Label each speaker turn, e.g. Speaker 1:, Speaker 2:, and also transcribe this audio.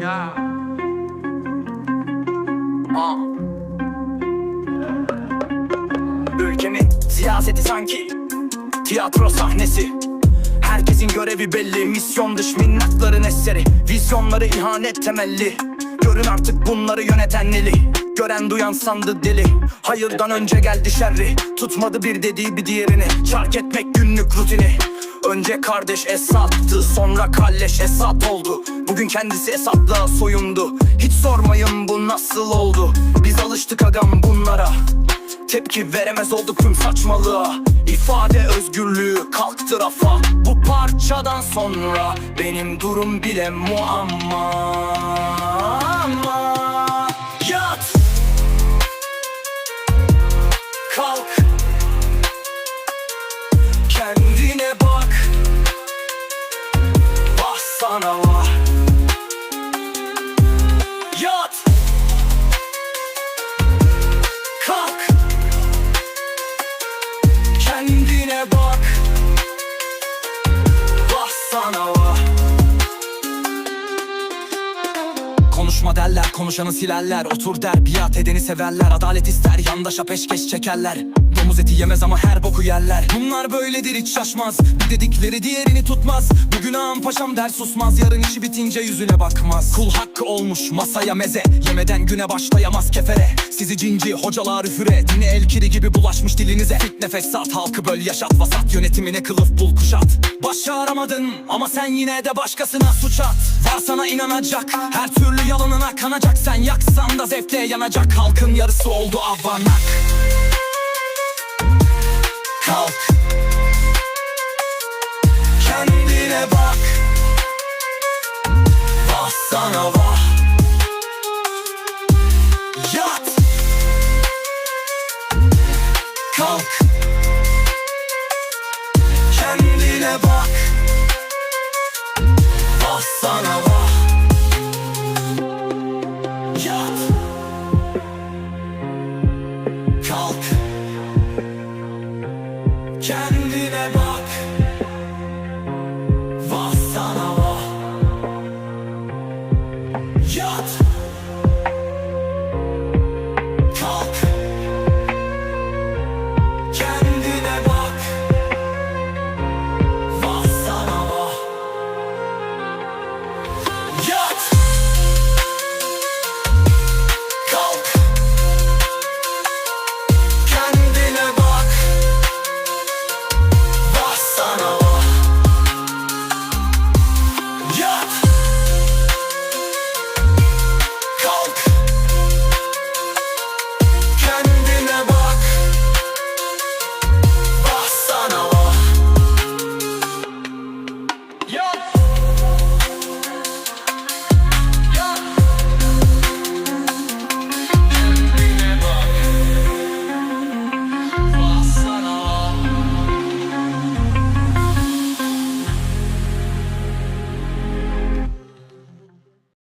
Speaker 1: Ya. Ah. Ülkemin siyaseti sanki tiyatro sahnesi. Herkesin görevi belli Misyon dış minnakların eseri. Vizyonları ihanet temelli. Görün artık bunları yöneten Lili Gören duyan sandı deli. Hayırdan önce geldi şerri. Tutmadı bir dediği bir diğerini. Çark etmek günlük rutini. Önce kardeş Esad'tı Sonra kalleş Esad oldu. Bugün kendisi Esad'la soyundu. Hiç sormayın bu nasıl oldu? Biz alıştık agam bunlara. Tepki veremez olduk tüm saçmalığa. İfade özgürlüğü kalktı rafa Bu parçadan sonra Benim durum bile muamma. Yat. Kalk. Kendine Bas sana var Yat. Kalk. Kendine bak. Bas sana var Konuşma derler, konuşanı silerler. Otur der, biat edeni severler. Adalet ister, yandaşa peşkeş çekerler Domuz eti yemez ama her boku yerler. Bunlar böyledir hiç şaşmaz. Bir dedikleri diğerini tutmaz. Bugün ağam paşam der susmaz. Yarın işi bitince yüzüne bakmaz. Kul hakkı olmuş masaya meze. Yemeden güne başlayamaz kefere. Sizi cinci hocalar üfüre. Dini el kiri gibi bulaşmış dilinize. Fitne fesat halkı böl yaşat. Vasat yönetimine kılıf bul kuşat. Başaramadın ama sen yine de başkasına suç at. Var sana inanacak her türlü yalanına kanacak. Sen yaksan da zevkle yanacak. Halkın yarısı oldu avanak Kalk Kendine bak. Bas sana vah. Yat. Kalk. Kendine bak. Bas sana Kendine bak. Vah